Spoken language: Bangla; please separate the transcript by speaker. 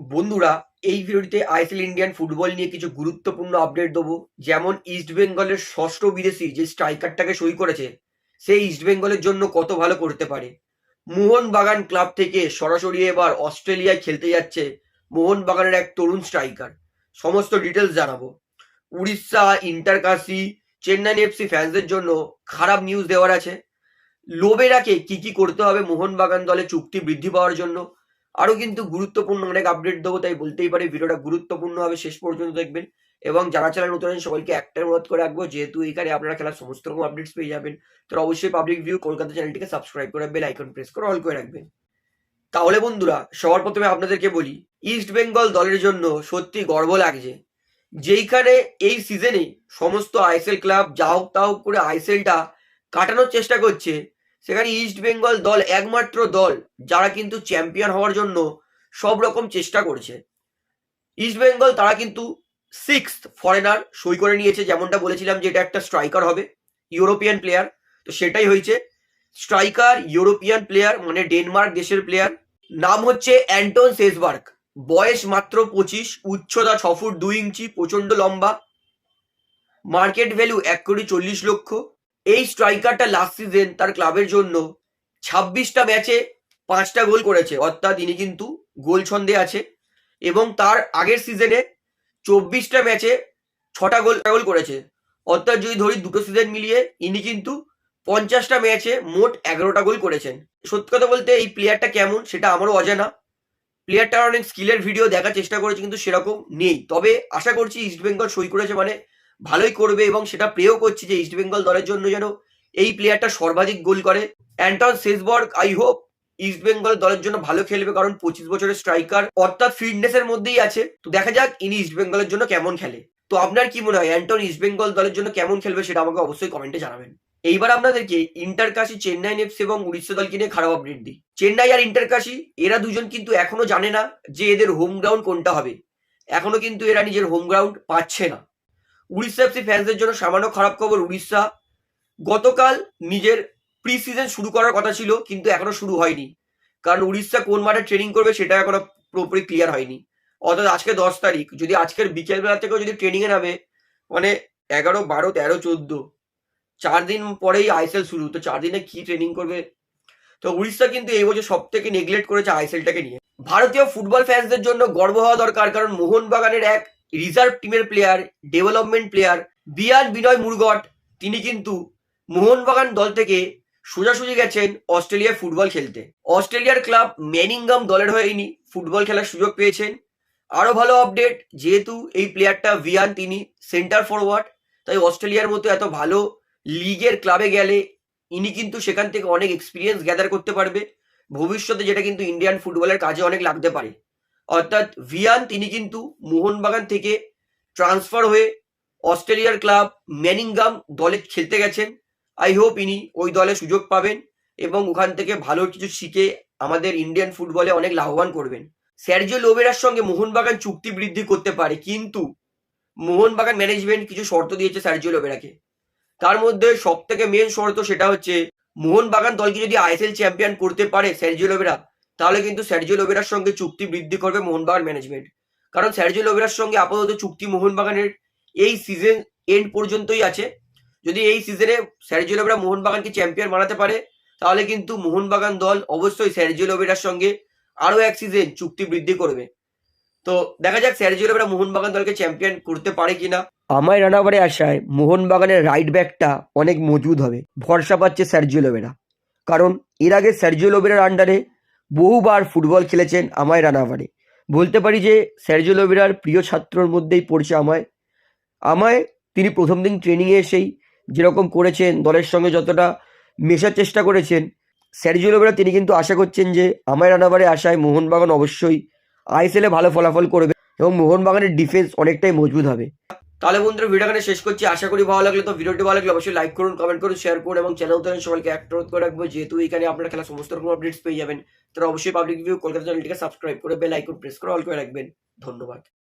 Speaker 1: বন্ধুরা, এই ভিডিওটিতে আইএসএল ইন্ডিয়ান ফুটবল নিয়ে কিছু গুরুত্বপূর্ণ আপডেট দেবো। যেমন ইস্ট বেঙ্গলের ষষ্ঠ বিদেশি যে স্ট্রাইকারটাকে সই করেছে সেই ইস্ট বেঙ্গলের জন্য কত ভালো করতে পারে? মোহনবাগান ক্লাব থেকে সরাসরি এবার অস্ট্রেলিয়ায় খেলতে যাচ্ছে মোহনবাগানের এক তরুণ স্ট্রাইকার সমস্ত ডিটেলস জানাব। উড়িষ্যা ইন্টারকাসি চেন্নাই এফসি ফ্যান্সদের জন্য খারাপ নিউজ দেওয়ার আছে। লোবেরাকে কি কি করতে হবে মোহনবাগান দলে চুক্তি বৃদ্ধি পাওয়ার জন্য? আরও কিন্তু গুরুত্বপূর্ণ অনেক আপডেট দেবো, তাই বলতেই পারি, ভিডিওটা গুরুত্বপূর্ণ হবে, শেষ পর্যন্ত দেখবেন। এবং যারা চ্যানেল নতুন আছেন, সবাইকে একটাই অনুরোধ করে রাখব, যেহেতু এখানে আপনারা খেলার সমস্ত রকম আপডেটস পেয়ে যাবেন, তো অবশ্যই পাবলিক ভিউ কলকাতা চ্যানেলটিকে সাবস্ক্রাইব করে বেল আইকন প্রেস করে অল করে রাখবেন। তাহলে বন্ধুরা, সবার প্রথমে আপনাদেরকে বলি ইস্ট বেঙ্গল দলের জন্য সত্যি গর্ব লাগছে। যেইখানে এই সিজনে সমস্ত আইএসএল ক্লাব যা হোক তা হোক করে আইএসএলটা কাটানোর চেষ্টা করছে সেখানে ইস্ট বেঙ্গল দল একমাত্র দল যারা কিন্তু চ্যাম্পিয়ন হওয়ার জন্য সব রকম চেষ্টা করছে। ইস্ট বেঙ্গল তারা কিন্তু সিক্স ফরেনার সই করে নিয়েছে, যেমনটা বলেছিলাম যে এটা একটা স্ট্রাইকার হবে ইউরোপিয়ান প্লেয়ার তো সেটাই হয়েছে। স্ট্রাইকার ইউরোপিয়ান প্লেয়ার মানে ডেনমার্ক দেশের প্লেয়ার নাম হচ্ছে অ্যান্টন সেসবার্গ বয়স মাত্র পঁচিশ, উচ্চতা ছ ফুট দুই ইঞ্চি প্রচণ্ড লম্বা। মার্কেট ভ্যালু এক কোটি চল্লিশ লক্ষ। এই স্ট্রাইকারটা লাস্ট সিজন তার ক্লাবের জন্য ছাব্বিশটা ম্যাচে পাঁচটা গোল করেছে। অর্থাৎ ইনি কিন্তু গোল ছন্দে আছে এবং তার আগের সিজনে চব্বিশটা ম্যাচে ছটা গোল গোল করেছে। অর্থাৎ যদি ধরি দুটো সিজন মিলিয়ে, ইনি কিন্তু পঞ্চাশটা ম্যাচে মোট এগারোটা গোল করেছেন। সত্যি কথা বলতে এই প্লেয়ারটা কেমন সেটা আমারও অজানা। প্লেয়ারটার অনেক স্কিলের ভিডিও দেখার চেষ্টা করেছে কিন্তু সেরকম নেই। তবে আশা করছি ইস্ট বেঙ্গল সই করেছে মানে ভালোই করবে এবং সেটা প্রেও করছি যে ইস্ট বেঙ্গল দলের জন্য যেন এই প্লেয়ারটা সর্বাধিক গোল করে। অ্যান্টন সেসবর্গ আই হোপ ইস্ট বেঙ্গল দলের জন্য ভালো খেলবে কারণ পঁচিশ বছরের স্ট্রাইকার অর্থাৎ ফিটনেসের মধ্যেই আছে। তো দেখা যাক ইনি ইস্ট বেঙ্গলের জন্য কেমন খেলে। তো আপনার কি মনে হয় অ্যান্টন ইস্ট বেঙ্গল দলের জন্য কেমন খেলবে সেটা আমাকে অবশ্যই কমেন্টে জানাবেন। এইবার আপনাদেরকে ইন্টারকাশি চেন্নাই এফসি এবং উড়িষ্যা দলকে নিয়ে খারাপ আপডেট দিই। চেন্নাই আর ইন্টারকাশি এরা দুজন কিন্তু এখনও জানে না যে এদের হোম গ্রাউন্ড কোনটা হবে। এখনও কিন্তু এরা নিজের হোম গ্রাউন্ড পাচ্ছে না। উড়িষ্যা এফসি ফ্যান্সদের জন্য সামান্য খারাপ খবর উড়িষ্যা। গতকাল নিজের প্রি সিজন শুরু করার কথা ছিল, কিন্তু এখনও শুরু হয়নি। কারণ উড়িষ্যা কোন মাঠে ট্রেনিং করবে সেটা এখনও পুরোপুরি ক্লিয়ার হয়নি। অর্থাৎ আজকে দশ তারিখ, যদি আজকের বিকেলবেলা থেকেও যদি ট্রেনিংয়ে নামে মানে এগারো, বারো, তেরো, চোদ্দ, চার দিন পরেই আইসেল শুরু, তো চার দিনে কি ট্রেনিং করবে? তো উড়িষ্যা কিন্তু এই বছর সব থেকে নেগলেক্ট করেছে আইসেলটাকে নিয়ে। ভারতীয় ফুটবল ফ্যান্সদের জন্য গর্ব হওয়া দরকার, কারণ মোহনবাগানের এক রিজার্ভ টিমের প্লেয়ার ডেভেলপমেন্ট প্লেয়ার বিয়ান বিনয় মুরগট, তিনি কিন্তু মোহনবাগান দল থেকে সোজাসুজি গেছেন অস্ট্রেলিয়ায় ফুটবল খেলতে। অস্ট্রেলিয়ার ক্লাব ম্যানিংগাম দলের হয়ে ইনি ফুটবল খেলার সুযোগ পেয়েছেন। আরও ভালো আপডেট যেহেতু এই প্লেয়ারটা ভিয়ান, তিনি সেন্টার ফরওয়ার্ড তাই অস্ট্রেলিয়ার মতো এত ভালো লিগের ক্লাবে গেলে ইনি কিন্তু সেখান থেকে অনেক এক্সপিরিয়েন্স গ্যাদার করতে পারবে। ভবিষ্যতে যেটা কিন্তু ইন্ডিয়ান ফুটবলের কাজে অনেক লাগতে পারে। অর্থাৎ ভিয়ান, তিনি কিন্তু মোহনবাগান থেকে ট্রান্সফার হয়ে অস্ট্রেলিয়ার ক্লাব ম্যানিংগাম দলে খেলতে গেছেন। আই হোপ ইনি ওই দলে সুযোগ পাবেন এবং ওখান থেকে ভালো কিছু শিখে আমাদের ইন্ডিয়ান ফুটবলে অনেক লাভবান করবেন। স্যারজিও লোবেরার সঙ্গে মোহনবাগান চুক্তি বৃদ্ধি করতে পারে, কিন্তু মোহনবাগান ম্যানেজমেন্ট কিছু শর্ত দিয়েছে স্যারজিও লোবেরাকে। তার মধ্যে সব থেকে মেন শর্ত সেটা হচ্ছে, মোহনবাগান দলকে যদি আইএসএল চ্যাম্পিয়ন করতে পারে স্যারজিও লোবেরা তাহলে কিন্তু স্যারজিও লোবেরার সঙ্গে চুক্তি বৃদ্ধি করবে মোহনবাগান ম্যানেজমেন্ট কারণ স্যারজিও লোবেরার সঙ্গে আপাতত চুক্তি মোহনবাগানের এই সিজন এন্ড পর্যন্তই আছে। যদি এই সিজনে স্যারজিও লোবেরা মোহনবাগানকে চ্যাম্পিয়ন বানাতে পারে, তাহলে কিন্তু মোহনবাগান দল অবশ্যই স্যারজিও লোবেরার সঙ্গে আরও এক সিজন চুক্তি বৃদ্ধি করবে। তো দেখা যাক স্যারজিও লোবেরা মোহনবাগান দলকে চ্যাম্পিয়ন করতে পারে কিনা। আমায় রানাবারে আসায় মোহনবাগানের রাইট ব্যাকটা অনেক মজবুত হবে। ভরসা পাচ্ছে স্যারজিও লোবেরা কারণ এর আগে স্যারজিও লোবেরার আন্ডারে বহুবার ফুটবল খেলেছেন আমায় রানাবারে বলতে পারি যে স্যারজিও লোবেরার প্রিয় ছাত্রর মধ্যেই পড়ছে আমায়। আমায় তিনি প্রথম দিন ট্রেনিংয়ে এসেই যেরকম করেছেন, দলের সঙ্গে যতটা মেশার চেষ্টা করেছেন স্যারজিও লোবেরা তিনি কিন্তু আশা করছেন যে আমায় রানাবারে আসায় মোহনবাগান অবশ্যই আইএসএলে ভালো ফলাফল করবে এবং মোহনবাগানের ডিফেন্স অনেকটাই মজবুত হবে। তাহলে বন্ধুরা ভিডিওখানে শেষ করছি। আশা করি ভালো লাগল তো ভিডিওটি ভালো লাগলে অবশ্যই লাইক করুন কমেন্ট করুন শেয়ার করুন এবং চ্যানেল তো সবাইকে অনুরোধ করে রাখব, যেহেতু এখানে আপনার খেলা সমস্ত রকম আপডেটস পেয়ে যাবেন তারা অবশ্যই পাবলিক ভিউ কলকাতা চ্যানেলটিকে সাবস্ক্রাইব করে বেল আইকন প্রেস করে অল করে রাখবেন। ধন্যবাদ।